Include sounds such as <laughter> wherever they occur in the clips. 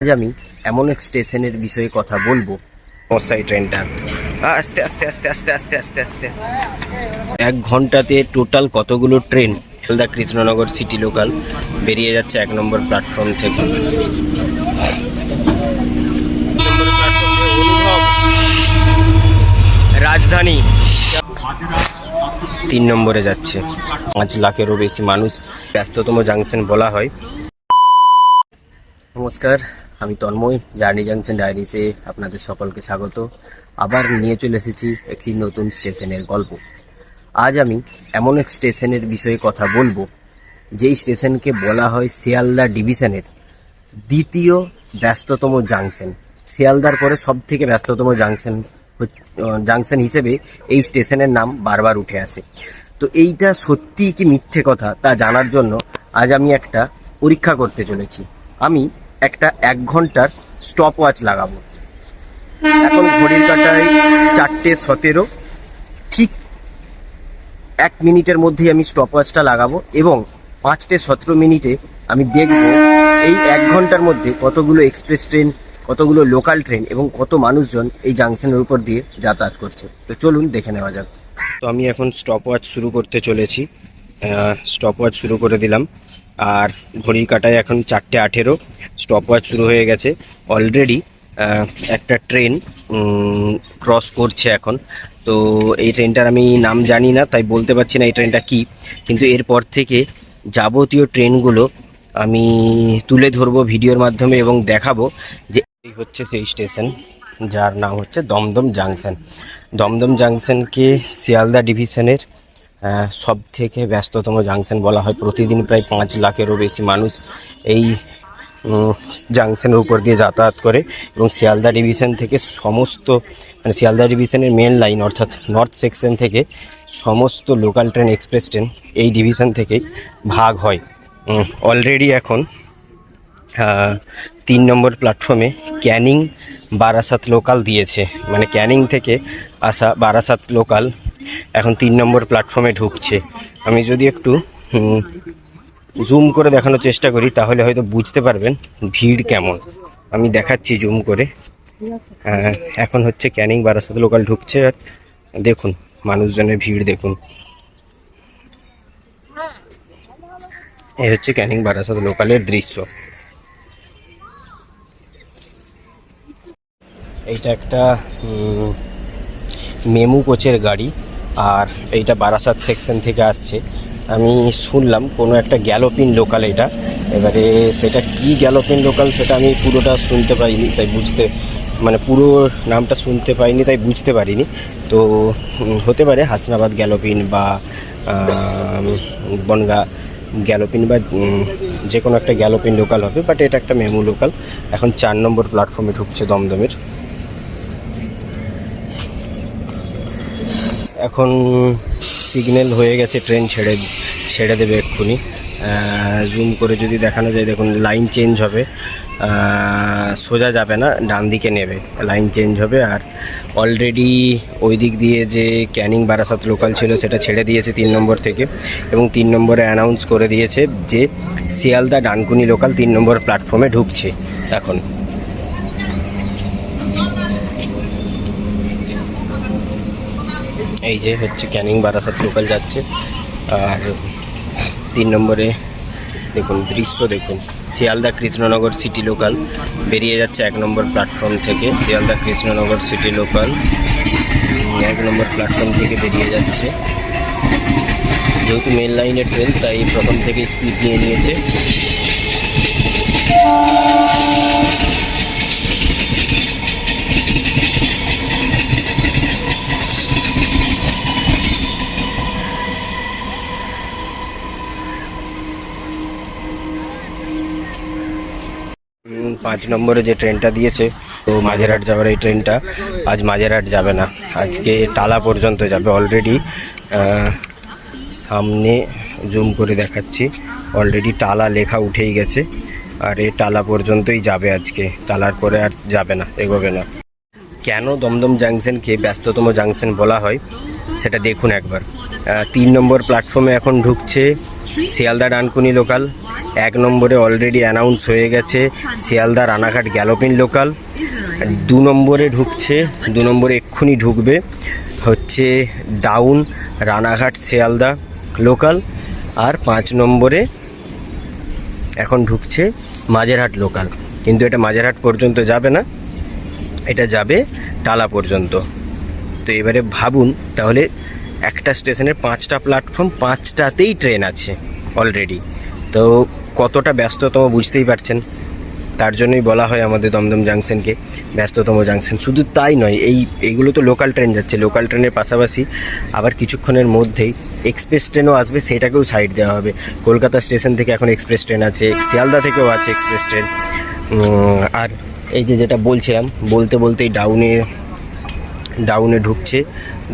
আজ আমি এমন এক স্টেশনের বিষয়ে কথা বলব। মশাই ট্রেনটা আস্তে আস্তে আস্তে আস্তে আস্তে আস্তে আস্তে আস্তে। এক ঘন্টাতে টোটাল কতগুলো train Sealdah Krishnanagar city local বেরিয়ে যাচ্ছে এক নম্বর প্ল্যাটফর্ম থেকে? রাজধানী তিন নম্বরে যাচ্ছে। পাঁচ লাখেরও বেশি মানুষ ব্যস্ততম জাংশন বলা হয়। নমস্কার আমি তন্ময় জার্নি জাংশন ডায়েরিসে আপনাদের সকলকে স্বাগত। আবার নিয়ে চলে এসেছি একটি নতুন স্টেশনের গল্প। আজ আমি এমন এক স্টেশনের বিষয়ে কথা বলব, যেই স্টেশনকে বলা হয় শিয়ালদা ডিভিশনের দ্বিতীয় ব্যস্ততম জাংশন। শিয়ালদার পরে সব থেকে ব্যস্ততম জাংশন জাংশন হিসেবে এই স্টেশনের নাম বারবার উঠে আসে। তো এইটা সত্যিই কি মিথ্যে কথা তা জানার জন্য আজ আমি একটা পরীক্ষা করতে চলেছি। আমি একটা এক ঘণ্টার স্টপ ওয়াচ লাগাবো। এখন ঘড়ির কাটায় চারটে সতেরো, ঠিক এক মিনিটের মধ্যেই আমি স্টপ ওয়াচটা লাগাবো এবং পাঁচটে সতেরো মিনিটে আমি দেখব এই এক ঘণ্টার মধ্যে কতগুলো এক্সপ্রেস ট্রেন কতগুলো লোকাল ট্রেন এবং কত মানুষজন এই জাংশনের উপর দিয়ে যাতায়াত করছে। তো চলুন দেখে নেওয়া যাক। তো আমি এখন স্টপ ওয়াচ শুরু করতে চলেছি। স্টপ ওয়াচ শুরু করে দিলাম। আর ঘড়ির কাটায় এখন চারটে আঠেরো। স্টপ ওয়াচ শুরু হয়ে গেছে। অলরেডি একটা ট্রেন ক্রস করছে এখন। তো এই ট্রেনটার আমি নাম জানি না, তাই বলতে পারছি না এই ট্রেনটা কি। কিন্তু এরপর থেকে যাবতীয় ট্রেনগুলো আমি তুলে ধরবো ভিডিওর মাধ্যমে এবং দেখাবো যে এই হচ্ছে সেই স্টেশন যার নাম হচ্ছে দমদম জাংশন দমদম জাংশনকে শিয়ালদা ডিভিশনের সব থেকে ব্যস্ততম জাংশন বলা হয়। প্রতিদিন প্রায় পাঁচ লাখেরও বেশি মানুষ এই জাংশনের উপর দিয়ে যাতায়াত করে এবং শিয়ালদা ডিভিশন থেকে সমস্ত মানে শিয়ালদা ডিভিশনের মেন লাইন অর্থাৎ নর্থ সেকশন থেকে সমস্ত লোকাল ট্রেন, এক্সপ্রেস ট্রেন এই ডিভিশন থেকেই ভাগ হয়। অলরেডি এখন তিন নম্বর প্ল্যাটফর্মে ক্যানিং বারাসাত লোকাল দিয়েছে। মানে ক্যানিং থেকে আসা বারাসাত লোকাল এখন তিন নম্বর প্ল্যাটফর্মে ঢুকছে। আমি যদি একটু জুম করে দেখানোর চেষ্টা করি, তাহলে হয়তো বুঝতে পারবেন ভিড় কেমন। আমি দেখাচ্ছি জুম করে। এখন হচ্ছে ক্যানিং বারাসাত লোকাল ঢুকছে আর দেখুন, মানুষজনের ভিড় দেখুন। এই হচ্ছে ক্যানিং বারাসাত লোকালের দৃশ্য। এইটা একটা মেমু কোচের গাড়ি। আর এইটা বারাসাত সেকশন থেকে আসছে। আমি শুনলাম কোনো একটা গ্যালোপিন লোকাল এটা। এবারে সেটা কি গ্যালোপিন লোকাল সেটা আমি পুরোটা শুনতে পাইনি, তাই বুঝতে মানে পুরো নামটা শুনতে পাইনি, তাই বুঝতে পারিনি। তো হতে পারে হাসনাবাদ গ্যালোপিন বা বনগা গ্যালোপিন বা যে কোনো একটা গ্যালোপিন লোকাল হবে বাট এটা একটা মেমু লোকাল এখন চার নম্বর প্ল্যাটফর্মে ঢুকছে দমদমের। এখন সিগন্যাল হয়ে গেছে ট্রেন ছেড়ে ছেড়ে দেবে এক্ষুনি। জুম করে যদি দেখানো যায়, দেখুন লাইন চেঞ্জ হবে। সোজা যাবে না, ডান দিকে নেবে। লাইন চেঞ্জ হবে আর অলরেডি ওই দিক দিয়ে যে ক্যানিং বারাসাত লোকাল ছিল, সেটা ছেড়ে দিয়েছে তিন নম্বর থেকে এবং তিন নম্বরে অ্যানাউন্স করে দিয়েছে যে শিয়ালদা ডানকুনি লোকাল তিন নম্বর প্ল্যাটফর্মে ঢুকছে এখন। এই যে হচ্ছে ক্যানিং বারাসাত লোকাল যাচ্ছে। আর তিন নম্বরে দেখুন, দৃশ্য দেখুন। শিয়ালদা কৃষ্ণনগর সিটি লোকাল বেরিয়ে যাচ্ছে এক নম্বর প্ল্যাটফর্ম থেকে। শিয়ালদা কৃষ্ণনগর সিটি লোকাল এক নম্বর প্ল্যাটফর্ম থেকে বেরিয়ে যাচ্ছে। যেহেতু মেন লাইনের ট্রেন তাই প্রথম থেকে স্পিড নিয়ে নিয়েছে। পাঁচ নম্বরে যে ট্রেনটা দিয়েছে, তো মাঝেরহাট যাওয়ার এই ট্রেনটা আজ মাঝেরহাট যাবে না। আজকে টালা পর্যন্ত যাবে অলরেডি সামনে জুম করে দেখাচ্ছি। অলরেডি টালা লেখা উঠেই গেছে। আর এই টালা পর্যন্তই যাবে আজকে। টালার পরে আর যাবে না, এগোবে না। কেন দমদম জাংশনকে ব্যস্ততম জাংশন বলা হয়? সেটা দেখুন একবার। তিন নম্বর প্ল্যাটফর্মে এখন ঢুকছে শিয়ালদা ডানকুনি লোকাল এক নম্বরে অলরেডি অ্যানাউন্স হয়ে গেছে শিয়ালদা রানাঘাট গ্যালোপিন লোকাল দু নম্বরে ঢুকছে, দু নম্বরে এক্ষুনি ঢুকবে, হচ্ছে ডাউন রানাঘাট শিয়ালদা লোকাল আর পাঁচ নম্বরে এখন ঢুকছে মাঝেরহাট লোকাল কিন্তু এটা মাঝেরহাট পর্যন্ত যাবে না, এটা যাবে টালা পর্যন্ত। তো এবারে ভাবুন, তাহলে একটা স্টেশনের পাঁচটা প্ল্যাটফর্ম পাঁচটাতেই ট্রেন আছে অলরেডি তো কতটা ব্যস্ততম বুঝতেই পারছেন। তার জন্যই বলা হয় আমাদের দমদম জাংশনকে, ব্যস্ততম জাংশন। শুধু তাই নয়, এই, এইগুলো তো লোকাল ট্রেন যাচ্ছে। লোকাল ট্রেনের পাশাপাশি আবার কিছুক্ষণের মধ্যেই এক্সপ্রেস ট্রেনও আসবে, সেটাকেও সাইড দেওয়া হবে। কলকাতা স্টেশন থেকে এখন এক্সপ্রেস ট্রেন আছে, শিয়ালদা থেকেও আছে এক্সপ্রেস ট্রেন আর এই যে যেটা বলছিলাম, বলতে বলতেই ডাউনে ডাউনে ঢুকছে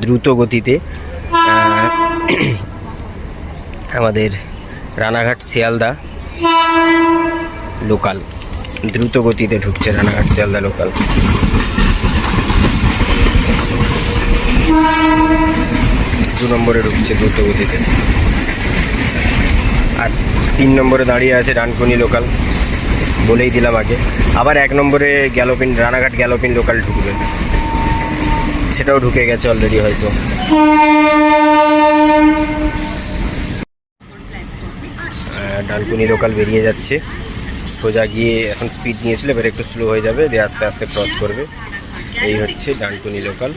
দ্রুত গতিতে। আমাদের রানাঘাট শিয়ালদা লোকাল দ্রুত গতিতে ঢুকছে রানাঘাট শিয়ালদা লোকাল দু নম্বরে ঢুকছে দ্রুত গতিতে। আর তিন নম্বরে দাঁড়িয়ে আছে ডানকুনি লোকাল বলেই দিলাম আগে। আবার এক নম্বরে গ্যালোপিন রানাঘাট গ্যালোপিন লোকাল ঢুকবে। সেটাও ঢুকে গেছে অলরেডি হয়তো। আহ, ডানকুনি লোকাল বেরিয়ে যাচ্ছে। সোজা গিয়ে এখন স্পিড নিয়েছিল এবার একটু স্লো হয়ে যাবে দিয়ে আস্তে আস্তে ক্রস করবে। এই হচ্ছে ডানকুনি লোকাল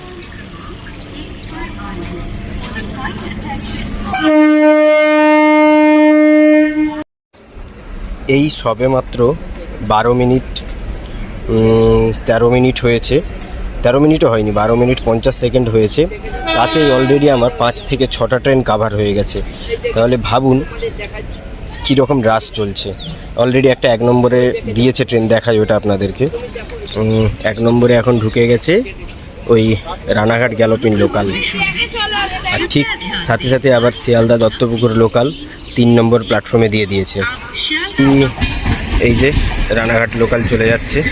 এই সবে মাত্র বারো মিনিট তেরো মিনিট হয়েছে। তেরো মিনিটও হয়নি, বারো মিনিট পঞ্চাশ সেকেন্ড হয়েছে। তাতেই অলরেডি আমার পাঁচ থেকে ছটা ট্রেন কাভার হয়ে গেছে। তাহলে ভাবুন কীরকম রাশ চলছে। অলরেডি একটা এক নম্বরে দিয়েছে ট্রেন দেখায় ওটা আপনাদেরকে। এক নম্বরে এখন ঢুকে গেছে, ওই রানাঘাট গ্যালোপিন লোকাল আর ঠিক সাথে সাথে আবার শিয়ালদা দত্তপুকুর লোকাল তিন নম্বর প্ল্যাটফর্মে দিয়ে দিয়েছে। এই- এই যে রানাঘাট লোকাল চলে যাচ্ছে।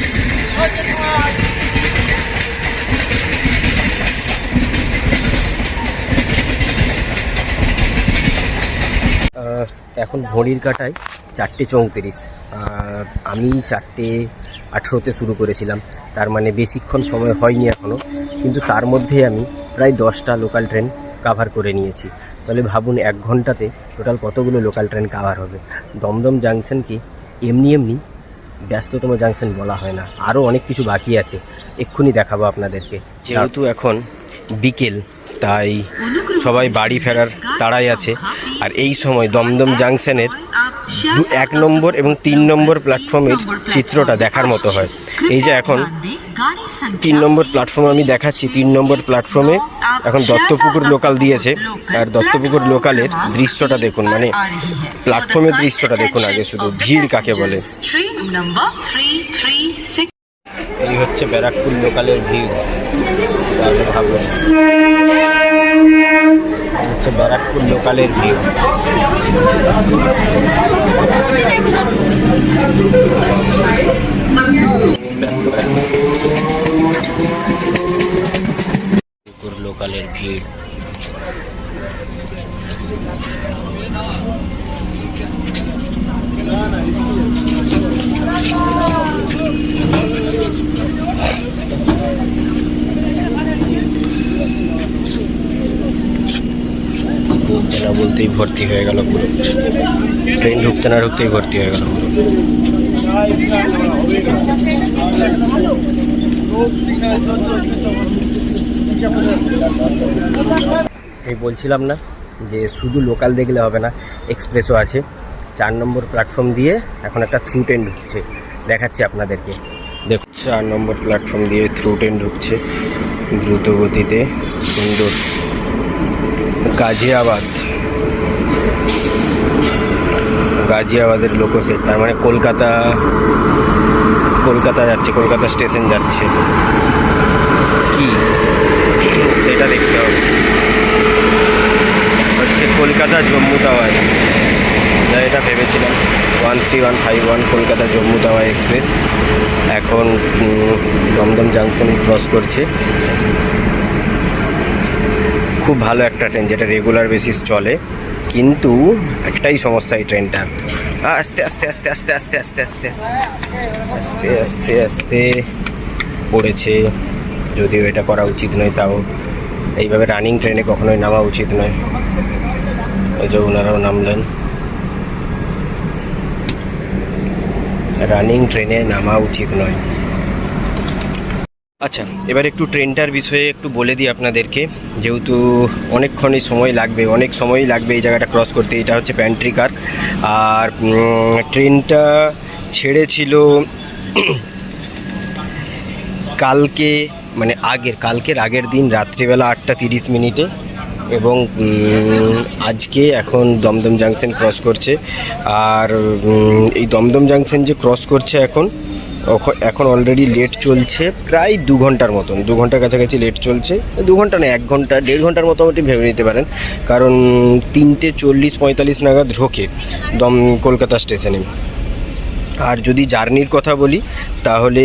এখন ঘড়ির কাটায় চারটে চৌত্রিশ। আর আমি চারটে আঠেরোতে শুরু করেছিলাম। তার মানে বেশিক্ষণ সময় হয়নি এখনও কিন্তু তার মধ্যে আমি প্রায় দশটা লোকাল ট্রেন কাভার করে নিয়েছি। তাহলে ভাবুন, এক ঘন্টাতে টোটাল কতগুলো লোকাল ট্রেন কাভার হবে? দমদম জাংশনকে এমনি এমনি ব্যস্ততম জাংশন বলা হয় না। আরও অনেক কিছু বাকি আছে। এক্ষুনি দেখাবো আপনাদেরকে। যেহেতু এখন বিকেল তাই সবাই বাড়ি ফেরার তাড়াই আছে। আর এই সময় দমদম জাংশনের দু এক নম্বর এবং তিন নম্বর প্ল্যাটফর্মের চিত্রটা দেখার মতো হয়। এই যে এখন তিন নম্বর প্ল্যাটফর্মে আমি দেখাচ্ছি। তিন নম্বর প্ল্যাটফর্মে এখন দত্তপুকুর লোকাল দিয়েছে। আর দত্তপুকুর লোকালের দৃশ্যটা দেখুন মানে প্ল্যাটফর্মের দৃশ্যটা দেখুন আগে শুধু। ভিড় কাকে বলে? হচ্ছে ব্যারাকপুর লোকালের ভিড়। তাহলে ভাবুন। হচ্ছে ব্যারাকপুর লোকালের ভিড়। লোকালের ভিড়। বলতে না বলতেই ভর্তি হয়ে গেল পুরো। ট্রেন ঢুকতে না ঢুকতেই ভর্তি হয়ে গেল পুরো। এই বলছিলাম না যে শুধু লোকাল দেখলে হবে না, এক্সপ্রেসও আছে। চার নম্বর প্ল্যাটফর্ম দিয়ে এখন একটা থ্রু ট্রেন ঢুকছে। দেখাচ্ছি আপনাদেরকে। দেখুন, চার নম্বর প্ল্যাটফর্ম দিয়ে থ্রু ট্রেন ঢুকছে দ্রুত গতিতে সুন্দর। গাজিয়াবাদ। গাজিয়াবাদের লোকসেট তার মানে কলকাতা কলকাতা যাচ্ছে, কলকাতা স্টেশন যাচ্ছে। কি? সেটা দেখতে হবে। হচ্ছে কলকাতা জম্মু তাওয়াই যা এটা ভেবেছিলাম। One three one five one Kolkata Jammu Tawi express. এখন দমদম জাংশন ক্রস করছে। খুব ভালো একটা ট্রেন, যেটা রেগুলার বেসিস চলে। কিন্তু একটাই সমস্যা এই ট্রেনটা আস্তে আস্তে আস্তে আস্তে আস্তে আস্তে আস্তে আস্তে আস্তে আস্তে আস্তে পড়েছে যদিও এটা করা উচিত নয় তাও এইভাবে রানিং ট্রেনে কখনোই নামা উচিত নয় ওই যে ওনারাও নামলেন রানিং ট্রেনে নামা উচিত নয় আচ্ছা এবার একটু ট্রেনটার বিষয়ে একটু বলে দিই আপনাদেরকে। যেহেতু অনেকক্ষণই সময় লাগবে, অনেক সময়ই লাগবে এই জায়গাটা ক্রস করতে। এটা হচ্ছে প্যান্ট্রি কার আর ট্রেনটা ছেড়েছিল <clears throat> কালকে মানে আগের, কালকের আগের দিন রাত্রিবেলা আটটা তিরিশ মিনিটে এবং আজকে এখন দমদম জাংশন ক্রস করছে। আর এই দমদম জাংশন যে ক্রস করছে এখন এখন অলরেডি লেট চলছে, প্রায় দু ঘণ্টার মতন, দু ঘণ্টার কাছাকাছি লেট চলছে, দু ঘণ্টা না এক ঘণ্টা, দেড় ঘণ্টার মোটামুটি ভেবে নিতে পারেন, কারণ তিনটে চল্লিশ পঁয়তাল্লিশ নাগাদ ঢোকে দম কলকাতা স্টেশনে। আর যদি জার্নির কথা বলি, তাহলে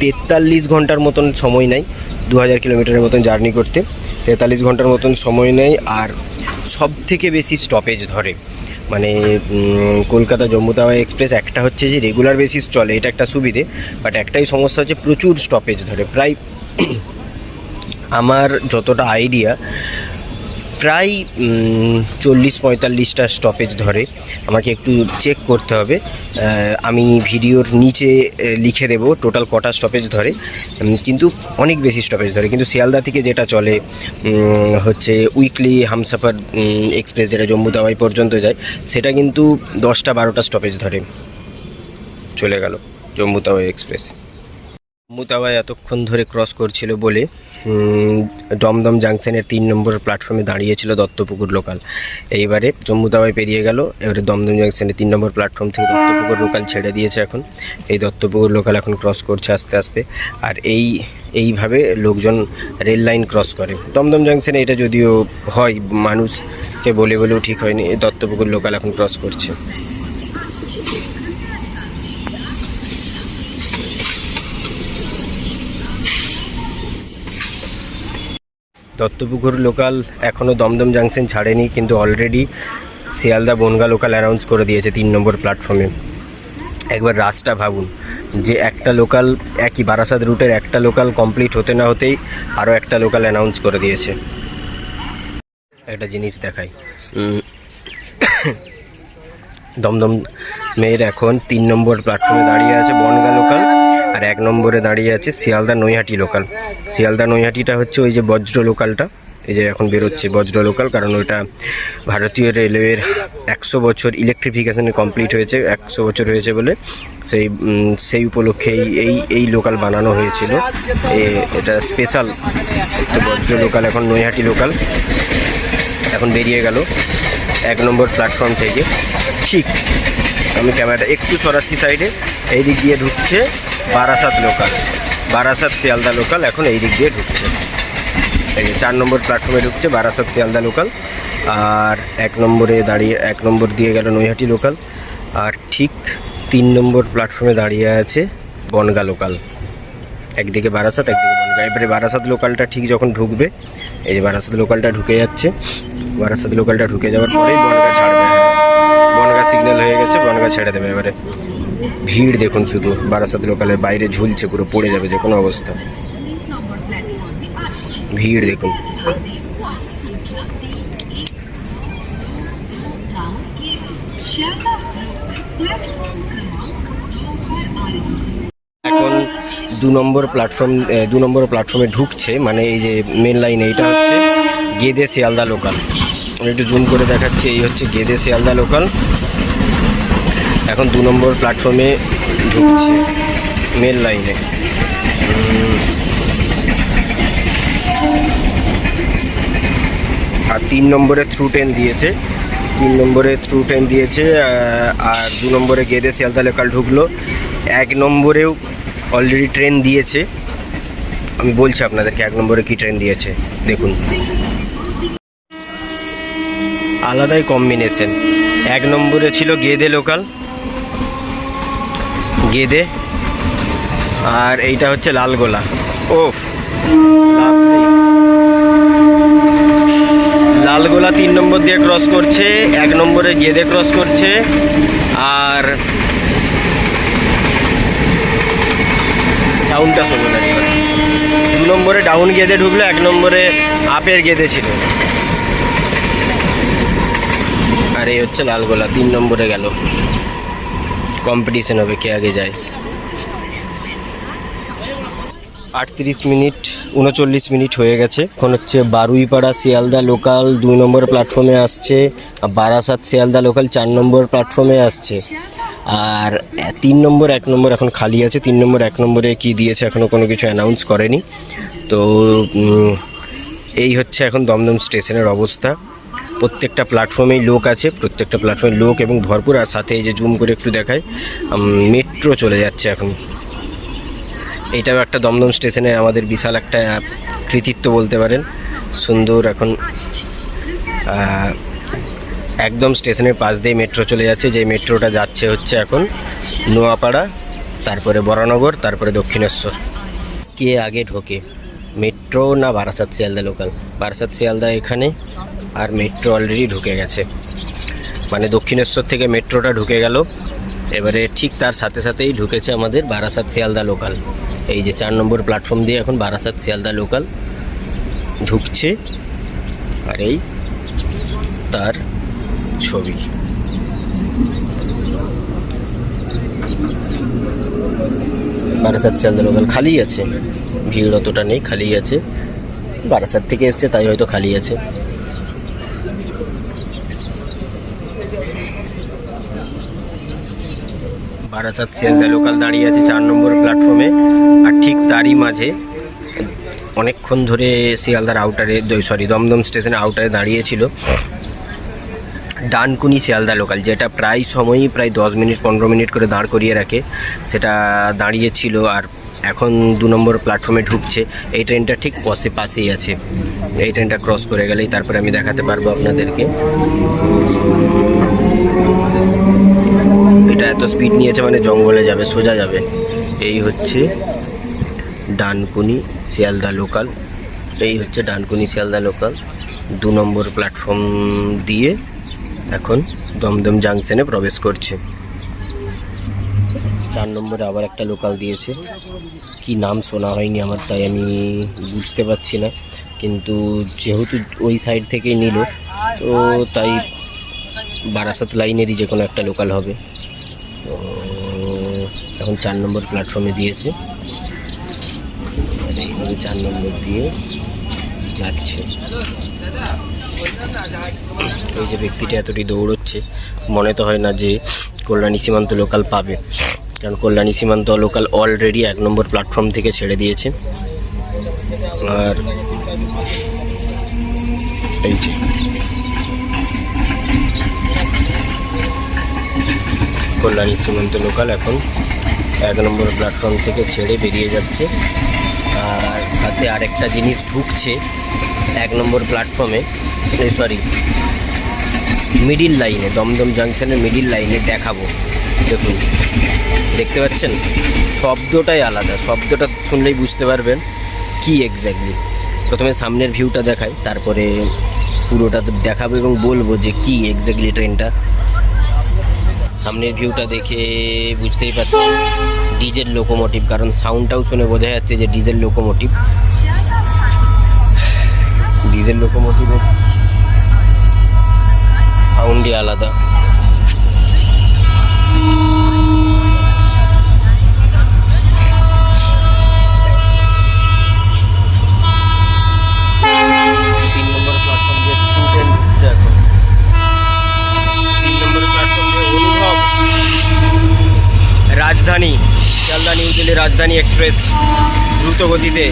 তেতাল্লিশ ঘণ্টার মতন সময় নেয় দু হাজার কিলোমিটারের মতন জার্নি করতে। তেতাল্লিশ ঘণ্টার মতন সময় নেয়, আর সব থেকে বেশি স্টপেজ ধরে। মানে কলকাতা জম্মু তাওয়া এক্সপ্রেস একটা হচ্ছে যে রেগুলার বেসিস চলে, এটা একটা সুবিধে। বাট একটাই সমস্যা হচ্ছে প্রচুর স্টপেজ ধরে। প্রায় <clears throat> আমার যতটা আইডিয়া প্রায় চল্লিশ পঁয়তাল্লিশটা স্টপেজ ধরে। আমাকে একটু চেক করতে হবে। আমি ভিডিওর নিচে লিখে দেব টোটাল কটা স্টপেজ ধরে। কিন্তু অনেক বেশি স্টপেজ ধরে। কিন্তু শিয়ালদা থেকে যেটা চলে হচ্ছে উইকলি হামসাফার এক্সপ্রেস যেটা জম্মু তাওয়াই পর্যন্ত যায়, সেটা কিন্তু দশটা বারোটা স্টপেজ ধরে চলে গেল জম্মু তাওয়াই এক্সপ্রেস তাওয়ায় এতক্ষণ ধরে ক্রস করছিল বলে দমদম জাংশনের তিন নম্বর প্ল্যাটফর্মে দাঁড়িয়েছিল দত্তপুকুর লোকাল এইবারে জম্মু তাওয়ায় পেরিয়ে গেল, এবারে দমদম জাংশনের তিন নম্বর প্ল্যাটফর্ম থেকে দত্তপুকুর লোকাল ছেড়ে দিয়েছে এখন। এই দত্তপুকুর লোকাল এখন ক্রস করছে আস্তে আস্তে। আর এই, এইভাবে লোকজন রেল লাইন ক্রস করে। দমদম জাংশনে এটা যদিও হয়, মানুষকে বলে বলেও ঠিক হয়নি এই দত্তপুকুর লোকাল এখন ক্রস করছে। দত্তপুকুর লোকাল এখনও দমদম জাংশন ছাড়েনি, কিন্তু already Sealdah Bongaon local announce করে দিয়েছে তিন নম্বর প্ল্যাটফর্মে একবার রাস্তা ভাবুন, যে একটা লোকাল একই, বারাসাত রুটের একটা লোকাল কমপ্লিট হতে না হতেই আরও একটা লোকাল অ্যানাউন্স করে দিয়েছে। একটা জিনিস দেখাই। <coughs> দমদম মেয়ের এখন তিন নম্বর প্ল্যাটফর্মে দাঁড়িয়ে আছে বনগা লোকাল। আর এক নম্বরে দাঁড়িয়ে আছে শিয়ালদা নৈহাটি লোকাল শিয়ালদা নৈহাটিটা হচ্ছে ওই যে বজ্র লোকালটা এই যে এখন বেরোচ্ছে বজ্র লোকাল কারণ ওইটা ভারতীয় রেলওয়ের একশো বছর ইলেকট্রিফিকেশানে কমপ্লিট হয়েছে, একশো বছর হয়েছে বলে সেই সেই উপলক্ষে এই এই লোকাল বানানো হয়েছিল। এটা স্পেশাল তো বজ্র লোকাল এখন নৈহাটি লোকাল এখন বেরিয়ে গেল এক নম্বর প্ল্যাটফর্ম থেকে। ঠিক, আমি ক্যামেরাটা একটু সরাচ্ছি সাইডে এই দিক দিয়ে ঢুকছে বারাসাত লোকাল বারাসাত শিয়ালদা লোকাল এখন এই দিক দিয়ে ঢুকছে। এই চার নম্বর প্ল্যাটফর্মে ঢুকছে বারাসাত শিয়ালদা লোকাল আর এক নম্বরে দাঁড়িয়ে, এক নম্বর দিয়ে গেল নৈহাটি লোকাল আর ঠিক তিন নম্বর প্ল্যাটফর্মে দাঁড়িয়ে আছে বনগা লোকাল একদিকে বারাসাত, একদিকে বনগা। এবারে বারাসাত লোকালটা ঠিক যখন ঢুকবে, এই যে বারাসাত লোকালটা ঢুকে যাচ্ছে, বারাসাত লোকালটা ঢুকে যাওয়ার পরেই বনগা ছাড়বে। বনগা সিগন্যাল হয়ে গেছে, বনগা ছেড়ে দেবে এবারে। ভিড় দেখুন শুধু, বারাসাত লোকালের বাইরে ঝুলছে, পুরো পড়ে যাবে যে কোনো অবস্থা। ভিড় দেখুন। এখন দু নম্বর প্ল্যাটফর্ম দু নম্বর প্ল্যাটফর্মে ঢুকছে মানে এই যে মেন লাইন এইটা হচ্ছে গেদে শিয়ালদা লোকাল একটু জুম করে দেখাচ্ছি, এই হচ্ছে গেদে শিয়ালদা লোকাল এখন দু নম্বর প্ল্যাটফর্মে ঢুকছে মেন লাইনে আর তিন নম্বরে থ্রু ট্রেন দিয়েছে। তিন নম্বরে থ্রু ট্রেন দিয়েছে আর দু নম্বরে গেদে শিয়ালদা লোকাল ঢুকলো। এক নম্বরেও অলরেডি ট্রেন দিয়েছে। আমি বলছি আপনাদেরকে, এক নম্বরে কি ট্রেন দিয়েছে? দেখুন। আলাদাই কম্বিনেশন এক নম্বরে ছিল গেদে লোকাল গেদে। আর এইটা হচ্ছে লালগোলা ওফ। লালগোলা তিন নম্বর দিয়ে ক্রস করছে, এক নম্বরে গেদে ক্রস করছে, আর সাউন্ডটা শোনো না দু নম্বরে ডাউন গেদে ঢুকলো, এক নম্বরে আপের গেদে ছিল। আর এই হচ্ছে লালগোলা তিন নম্বরে গেল। কম্পিটিশন হবে কে আগে যায়। আটত্রিশ মিনিট, উনচল্লিশ মিনিট হয়ে গেছে। এখন হচ্ছে বারুইপাড়া শিয়ালদা লোকাল দুই নম্বর প্ল্যাটফর্মে আসছে, আর বারাসাত শিয়ালদা লোকাল চার নম্বর প্ল্যাটফর্মে আসছে। আর তিন নম্বর, এক নম্বর এখন খালি আছে। তিন নম্বর, এক নম্বরে কি দিয়েছে এখনও কোনো কিছু অ্যানাউন্স করেনি। তো এই হচ্ছে এখন দমদম স্টেশনের অবস্থা। প্রত্যেকটা প্ল্যাটফর্মেই লোক আছে, প্রত্যেকটা প্ল্যাটফর্মে লোক এবং ভরপুর। আর সাথে এই যে জুম করে একটু দেখায় মেট্রো চলে যাচ্ছে এখন। এটাও একটা দমদম স্টেশনের আমাদের বিশাল একটা কৃতিত্ব বলতে পারেন। সুন্দর এখন একদম স্টেশনের পাশ দিয়ে মেট্রো চলে যাচ্ছে। যে মেট্রোটা যাচ্ছে হচ্ছে এখন নোয়াপাড়া, তারপরে বরানগর, তারপরে দক্ষিণেশ্বর। কে আগে ঢোকে? মেট্রো না বারাসাত শিয়ালদা লোকাল? বারাসাত শিয়ালদা এখানে, আর মেট্রো অলরেডি ঢুকে গেছে। মানে দক্ষিণেশ্বর থেকে মেট্রোটা ঢুকে গেল। এবারে ঠিক তার সাথে সাথেই ঢুকেছে আমাদের বারাসাত শিয়ালদা লোকাল। এই যে চার নম্বর প্ল্যাটফর্ম দিয়ে এখন বারাসাত শিয়ালদা লোকাল ঢুকছে। আর এই তার ছবি। বারাসাত শিয়ালদা লোকাল খালি আছে। ভিড় অতটা নেই, খালি আছে। বারাসাত থেকে এসছে, তাই হয়তো খালি আছে। বারাসাত শিয়ালদা লোকাল দাঁড়িয়ে আছে চার নম্বর প্ল্যাটফর্মে আর ঠিক তারই মাঝে অনেকক্ষণ ধরে শিয়ালদার আউটারে সরি দমদম স্টেশনের আউটারে দাঁড়িয়েছিল ডানকুনি শিয়ালদা লোকাল যেটা প্রায় সময়ই, প্রায় দশ মিনিট, পনেরো মিনিট করে দাঁড় করিয়ে রাখে। সেটা দাঁড়িয়েছিল আর এখন দু নম্বর প্ল্যাটফর্মে ঢুকছে। এই ট্রেনটা ঠিক পশে পাশেই আছে। এই ট্রেনটা ক্রস করে গেলেই তারপরে আমি দেখাতে পারব আপনাদেরকে। এটা এত স্পিড নিয়েছে মানে জঙ্গলে যাবে, সোজা যাবে। এই হচ্ছে ডানকুনি শিয়ালদা লোকাল এই হচ্ছে ডানকুনি শিয়ালদা লোকাল দু নম্বর প্ল্যাটফর্ম দিয়ে এখন দমদম জাংশনে প্রবেশ করছে। চার নম্বরে আবার একটা লোকাল দিয়েছে। কি নাম শোনা হয়নি আমার, তাই আমি বুঝতে পারছি না। কিন্তু যেহেতু ওই সাইড থেকেই নিল, তো তাই বারাসাত লাইনেরই যে কোনো একটা লোকাল হবে। তো এখন চার নম্বর প্ল্যাটফর্মে দিয়েছে। এইভাবে চার নম্বর দিয়ে যাচ্ছে। এই যে ব্যক্তিটা এতটি দৌড়চ্ছে, মনে তো হয় না যে কল্যাণী সীমান্ত লোকাল পাবে। কারণ কল্যাণী সীমান্ত লোকাল অলরেডি এক নম্বর প্ল্যাটফর্ম থেকে ছেড়ে দিয়েছে। আর এই যে। কল্যাণী সীমান্ত লোকাল এখন এক নম্বর প্ল্যাটফর্ম থেকে ছেড়ে বেরিয়ে যাচ্ছে। আর সাথে আরেকটা জিনিস ঢুকছে এক নম্বর প্ল্যাটফর্মে সরি মিডিল লাইনে দমদম জাংশনের মিডিল লাইনে দেখাবো। দেখুন, দেখতে পাচ্ছেন? শব্দটাই আলাদা। শব্দটা শুনলেই বুঝতে পারবেন কি এক্স্যাক্টলি প্রথমে সামনের ভিউটা দেখাই, তারপরে পুরোটা দেখাবো এবং বলব যে কি এক্স্যাক্টলি ট্রেনটা সামনের ভিউটা দেখে বুঝতেই পারছি ডিজেল লোকোমোটিভ কারণ সাউন্ডটাও শুনে বোঝা যাচ্ছে যে ডিজেল লোকোমোটিভ ডিজেল লোকোমোটিভের সাউন্ডই আলাদা তিন নম্বর প্ল্যাটফর্ম দিয়ে টু ট্রেন ঢুকছে এখন তিন নম্বর প্ল্যাটফর্ম দিয়ে অনুভব রাজধানী শিয়ালদা নিউ দিল্লি রাজধানী এক্সপ্রেস দ্রুত গতিতে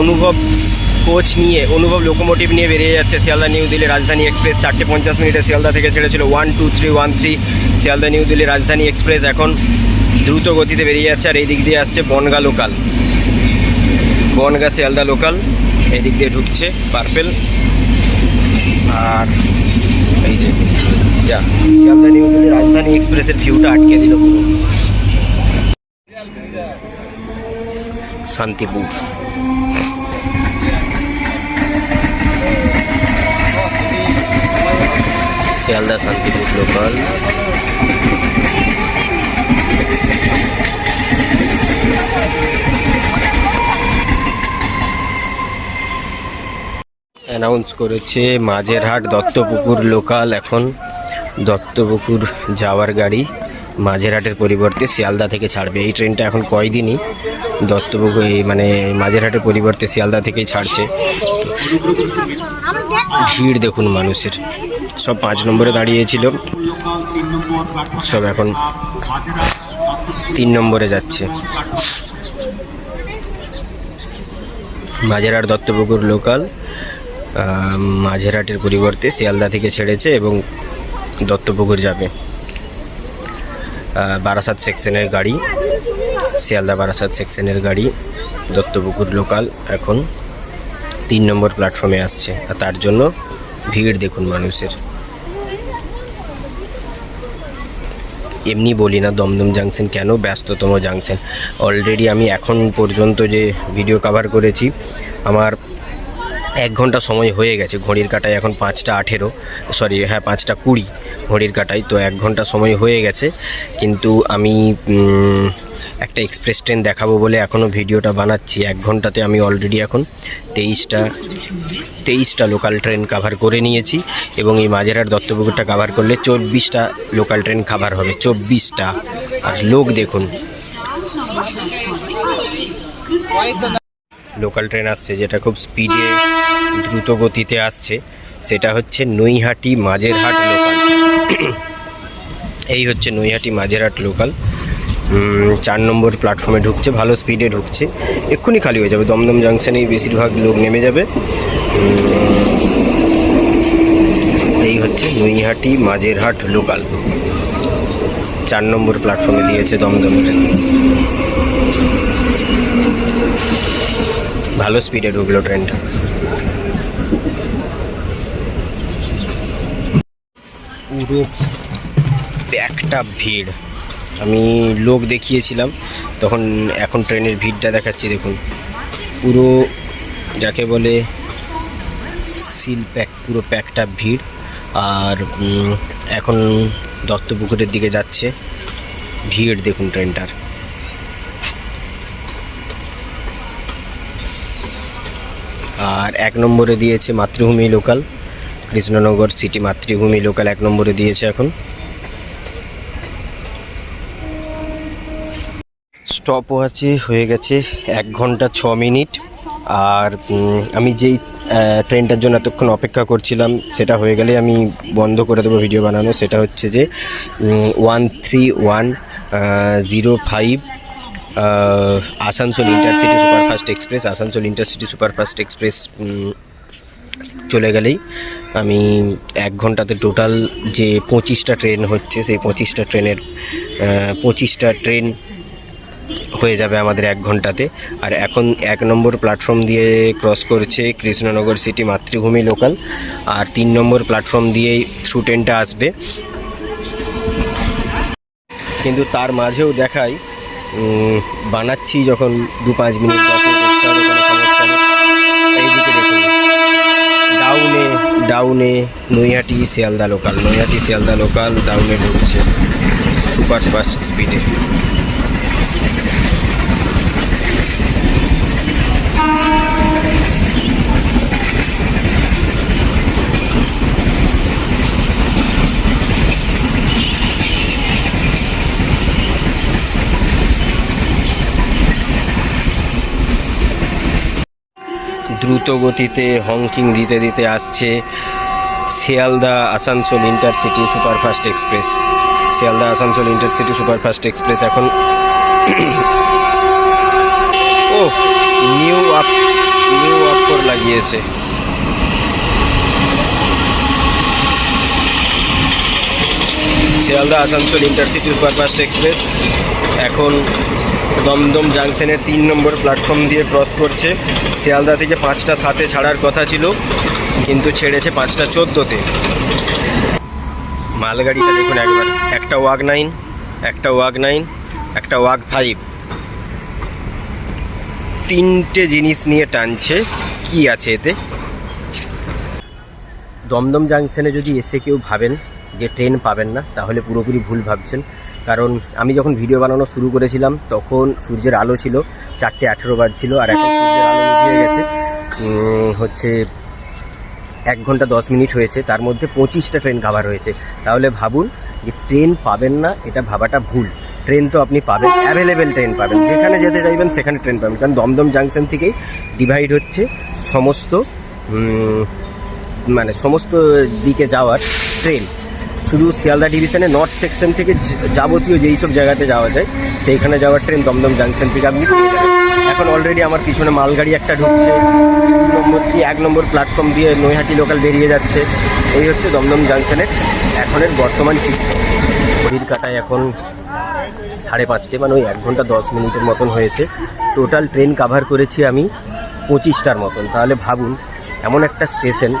অনুভব কোচ নিয়ে, অনুভব লোকোমোটিভ নিয়ে বেরিয়ে যাচ্ছে শিয়ালদা নিউ দিল্লি রাজধানী এক্সপ্রেস চারটে পঞ্চাশ মিনিটে শিয়ালদা থেকে ছেড়েছিল one two three one three Sealdah new Delhi Rajdhani express এখন দ্রুত গতিতে বেরিয়ে যাচ্ছে আর এই দিক দিয়ে আসছে বনগা লোকাল বনগা, শিয়ালদা লোকাল এই দিক দিয়ে ঢুকছে পার্পেল আর এই যে, যা, শিয়ালদা নিউ দিল্লি রাজধানী এক্সপ্রেসের ভিউটা আটকে দিল পুরো। শান্তিপুর শিয়ালদা শান্তিপুর লোকাল। অ্যানাউন্স করেছে মাঝেরহাট দত্তপুকুর লোকাল এখন। দত্তপুকুর যাওয়ার গাড়ি মাঝেরহাটের পরিবর্তে শিয়ালদা থেকে ছাড়বে। এই ট্রেনটা এখন কয়দিনই? দত্তপুকুর এই মানে মাঝেরহাটের পরিবর্তে শিয়ালদা থেকেই ছাড়ছে। ভিড় দেখুন মানুষের। সব পাঁচ নম্বরে দাঁড়িয়েছিল। সব এখন তিন নম্বরে যাচ্ছে। মাঝেরহাট দত্তপুকুর লোকাল মাঝেরহাটের পরিবর্তে শিয়ালদা থেকে ছেড়েছে এবং দত্তপুকুর যাবে। বারাসাত সেকশনের গাড়ি। শিয়ালদা বারাসাত সেকশনের গাড়ি, দত্তপুকুর লোকাল এখন তিন নম্বর প্ল্যাটফর্মে আসছে। আর তার জন্য ভিড় দেখুন মানুষের। এমনি বলি না, দমদম জাংশন কেন? ব্যস্ততম জাংশন অলরেডি আমি এখন পর্যন্ত যে ভিডিও কভার করেছি, আমার এক ঘণ্টা সময় হয়ে গেছে। ঘড়ির কাটায় এখন পাঁচটা আঠেরো সরি হ্যাঁ পাঁচটা কুড়ি। ঘড়ির কাটায়, তো এক ঘণ্টা সময় হয়ে গেছে। কিন্তু আমি একটা এক্সপ্রেস ট্রেন দেখাবো বলে এখনও ভিডিওটা বানাচ্ছি। এক ঘন্টাতে আমি অলরেডি এখন তেইশটা তেইশটা লোকাল ট্রেন কাভার করে নিয়েছি এবং এই মাঝেরহাট দত্তপুকুরটা কাভার করলে চব্বিশটা লোকাল ট্রেন কাভার হবে, চব্বিশটা। আর লোক দেখুন। লোকাল ট্রেন আসছে, যেটা খুব স্পিডে দ্রুত গতিতে আসছে। সেটা হচ্ছে নৈহাটি মাঝেরহাট লোকাল এই হচ্ছে নৈহাটি মাঝেরহাট লোকাল চার নম্বর প্ল্যাটফর্মে ঢুকছে, ভালো স্পিডে ঢুকছে। এক্ষুনি খালি হয়ে যাবে, দমদম জাংশনেই বেশিরভাগ লোক নেমে যাবে। এই হচ্ছে নৈহাটি মাঝেরহাট লোকাল চার নম্বর প্ল্যাটফর্মে দিয়েছে দমদমের ভালো স্পিডে ঢুকলো ট্রেনটা পুরো একটা ভিড়। আমি লোক দেখিয়েছিলাম, তখন এখন ট্রেনের ভিড়টা দেখাচ্ছি, দেখুন। পুরো যাকে বলে সিল প্যাক, পুরো প্যাকটা ভিড়। আর এখন দত্তপুকুরের দিকে যাচ্ছে। ভিড়, দেখুন ট্রেনটার। আর এক নম্বরে দিয়েছে Matribhumi local. Krishnanagar city Matribhumi local এক নম্বরে দিয়েছে এখন। স্টপ ওয়াচে হয়ে গেছে এক ঘণ্টা ছ মিনিট। আর আমি যেই ট্রেনটার জন্য এতক্ষণ অপেক্ষা করছিলাম, সেটা হয়ে গেলে আমি বন্ধ করে দেবো ভিডিও বানানো। সেটা হচ্ছে যে one three one zero five Asansol intercity superfast express, Asansol intercity superfast express চলে গেলেই। আমি এক ঘন্টাতে টোটাল যে পঁচিশটা ট্রেন হচ্ছে সেই পঁচিশটা ট্রেনের পঁচিশটা ট্রেন হয়ে যাবে আমাদের এক ঘন্টাতে। আর এখন এক নম্বর প্ল্যাটফর্ম দিয়ে ক্রস করছে কৃষ্ণনগর সিটি মাতৃভূমি লোকাল আর তিন নম্বর প্ল্যাটফর্ম দিয়েই থ্রু ট্রেনটা আসবে। কিন্তু তার মাঝেও উম, বানাচ্ছি যখন দু পাঁচ মিনিট ডাউনে নৈহাটি শিয়ালদা লোকাল নৈহাটি শিয়ালদা লোকাল ডাউনে ঢুকছে সুপার ফাস্ট স্পিডে দ্রুত গতিতে হংকিং দিতে দিতে আসছে Sealdah Asansol intercity superfast express. Sealdah Asansol intercity superfast express এখন <coughs> ও নিউ আপ, নিউ আপর লাগিয়েছে। Sealdah Asansol intercity superfast express এখন দমদম জাংশনের তিন নম্বর প্ল্যাটফর্ম দিয়ে ক্রস করছে। শিয়ালদা থেকে পাঁচটা সাতে ছাড়ার কথা ছিল, কিন্তু ছেড়েছে পাঁচটা চোদ্দোতে। মালগাড়িটা দেখুন একবার, একটা ওয়াগ নাইন, একটা ওয়াগ নাইন, একটা ওয়াগ ফাইভ। তিনটে জিনিস নিয়ে টানছে, কি আছে এতে? দমদম জাংশনে যদি এসে কেউ ভাবেন যে ট্রেন পাবেন না, তাহলে পুরোপুরি ভুল ভাবছেন। কারণ আমি যখন ভিডিও বানানো শুরু করেছিলাম, তখন সূর্যের আলো ছিল, চারটে আঠেরো বাজছিল, আর এখন সূর্যের আলো গেছে হচ্ছে এক ঘণ্টা দশ মিনিট হয়েছে, তার মধ্যে পঁচিশটা ট্রেন কাভার হয়েছে। তাহলে ভাবুন যে ট্রেন পাবেন না, এটা ভাবাটা ভুল। ট্রেন তো আপনি পাবেন অ্যাভেলেবেল ট্রেন পাবেন। যেখানে যেতে চাইবেন, সেখানে ট্রেন পাবেন। কারণ দমদম জাংশন থেকেই ডিভাইড হচ্ছে সমস্ত মানে সমস্ত দিকে যাওয়ার ট্রেন শুধু শিয়ালদা ডিভিশনে নর্থ সেকশন থেকে যাবতীয় যেই সব জায়গাতে যাওয়া যায়, সেইখানে যাওয়ার ট্রেন দমদম জাংশন থেকে আপনি এখন অলরেডি আমার পিছনে মালগাড়ি একটা ঢুকছে। নম্বর কি, এক নম্বর প্ল্যাটফর্ম দিয়ে নৈহাটি লোকাল বেরিয়ে যাচ্ছে। এই হচ্ছে দমদম জাংশনের এখনের বর্তমান চিত্র ঘড়ির কাটায় এখন সাড়ে পাঁচটে মানে ওই এক ঘণ্টা দশ মিনিটের মতন হয়েছে। টোটাল ট্রেন কাভার করেছি আমি পঁচিশটার মতন। তাহলে ভাবুন, এমন একটা স্টেশন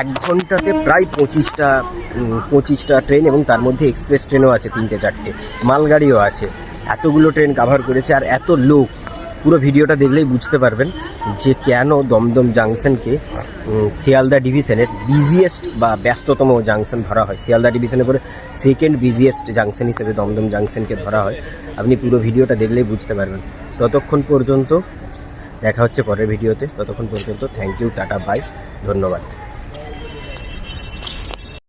এক ঘন্টাতে প্রায় পঁচিশটা পঁচিশটা ট্রেন এবং তার মধ্যে এক্সপ্রেস ট্রেনও আছে, তিনটে, চারটে। মালগাড়িও আছে। এতগুলো ট্রেন কাভার করেছে আর এত লোক। পুরো ভিডিওটা দেখলেই বুঝতে পারবেন যে কেন দমদম জাংশনকে শিয়ালদা ডিভিশনের বিজিয়েস্ট বা ব্যস্ততম জাংশন ধরা হয়। শিয়ালদা ডিভিশনের পরে সেকেন্ড বিজিয়েস্ট জাংশন হিসেবে দমদম জাংশনকে ধরা হয়। আপনি পুরো ভিডিওটা দেখলেই বুঝতে পারবেন। ততক্ষণ পর্যন্ত দেখা হচ্ছে পরের ভিডিওতে। ততক্ষণ পর্যন্ত থ্যাংক ইউ টাটা বাই ধন্যবাদ।